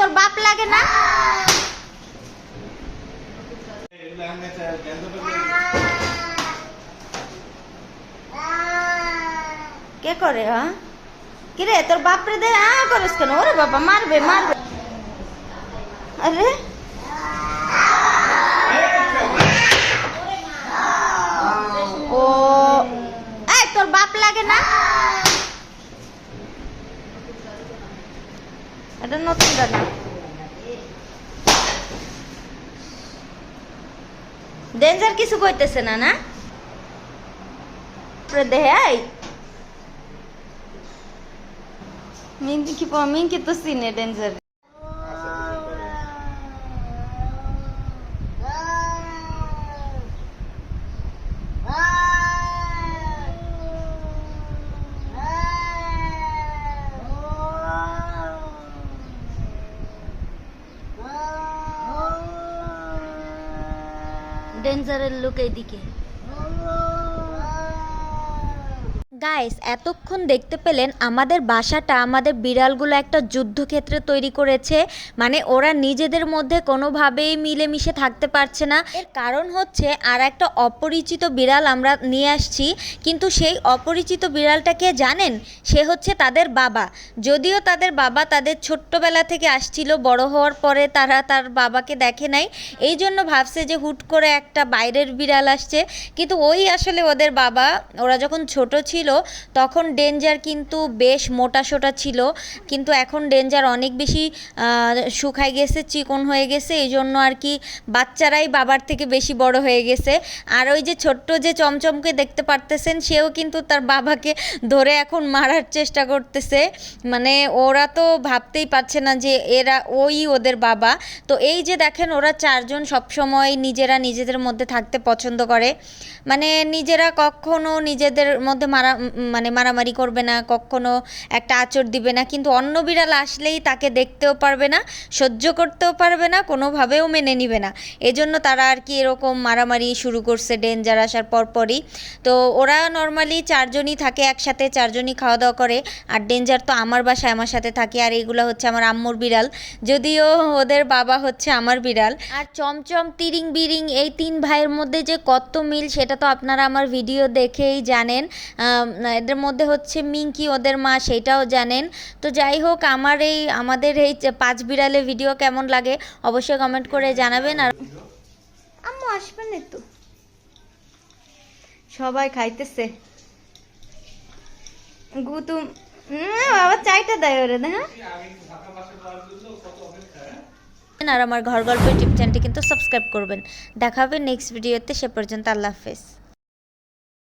तोर बाप लागे ना? के करे, ह? किरे, तोर बाप रे दे आ करस कने? ओरे बाबा, मारबे मारबे। अरे? ओ, ए, तोर बाप लागे ना? এটা নতুন রান্না ডেঞ্জার কিছু কইতেছে না না পরে দেহে আই মিঙ্কি কি পা মিঙ্কি তো সিনে ডেঞ্জার ডেঞ্জারের লোক এইদিকে। গাইস এতক্ষণ দেখতে পেলেন আমাদের বাসাটা, আমাদের বিড়ালগুলো একটা যুদ্ধক্ষেত্রে তৈরি করেছে। মানে ওরা নিজেদের মধ্যে কোনোভাবেই মিলেমিশে থাকতে পারছে না। এর কারণ হচ্ছে আর একটা অপরিচিত বিড়াল আমরা নিয়ে আসছি। কিন্তু সেই অপরিচিত বিড়ালটাকে জানেন? সে হচ্ছে তাদের বাবা। যদিও তাদের বাবা তাদের ছোট্টবেলা থেকে আসছিল, বড় হওয়ার পরে তারা তার বাবাকে দেখে নাই। এই জন্য ভাবছে যে হুট করে একটা বাইরের বিড়াল আসছে। কিন্তু ওই আসলে ওদের বাবা, ওরা যখন ছোট ছিল তখন ডেঞ্জার কিন্তু বেশ মোটা সোটা ছিল। কিন্তু এখন ডেঞ্জার অনেক বেশি শুকায় গেছে, চিকন হয়ে গেছে, এই জন্য আর কি বাচ্চারাই বাবার থেকে বেশি বড় হয়ে গেছে। আর ওই যে ছোট্ট যে চমচমকে দেখতে পারতেছেন, সেও কিন্তু তার বাবাকে ধরে এখন মারার চেষ্টা করতেছে। মানে ওরা তো ভাবতেই পারছে না যে এরা ওই ওদের বাবা। তো এই যে দেখেন, ওরা চারজন সবসময় নিজেরা নিজেদের মধ্যে থাকতে পছন্দ করে। মানে নিজেরা কখনো নিজেদের মধ্যে মারা মানে মারামারি করবে না, কখনো একটা আচর দিবে না, কিন্তু অন্য বিড়াল আসলেই তাকে দেখতেও পারবে না, সহ্য করতেও পারবে না, কোনোভাবেও মেনে নিবে না। এজন্য তারা আর কি এরকম মারামারি শুরু করছে ডেঞ্জার আসার পরপরই। তো ওরা নর্মালি চারজনই থাকে একসাথে, চারজনই খাওয়া দাওয়া করে, আর ডেঞ্জার তো আমার বাসায় আমার সাথে থাকে, আর এইগুলো হচ্ছে আমার আম্মুর বিড়াল। যদিও ওদের বাবা হচ্ছে আমার বিড়াল। আর চমচম, তিরিং বিরিং এই তিন ভাইয়ের মধ্যে যে কত মিল, সেটা তো আপনারা আমার ভিডিও দেখেই জানেন। এদের মধ্যে হচ্ছে মিঙ্কি ওদের মা সেটাও জানেন। তো যাই হোক আমার এই আমাদের এই পাঁচ বিড়ালে ভিডিও কেমন লাগে অবশ্যই কমেন্ট করে জানাবেন আর আম্মু আসবেন একটু সবাই খাইতেছে। গুতুম উম, বাবা চাইটা দেয় ওরে না হ্যাঁ? আর আমার ঘর গল্পের টিপ চ্যানেলটি কিন্তু সাবস্ক্রাইব করবেন। দেখা হবে নেক্সট ভিডিওতে সে পর্যন্ত আল্লাহ হাফেজ।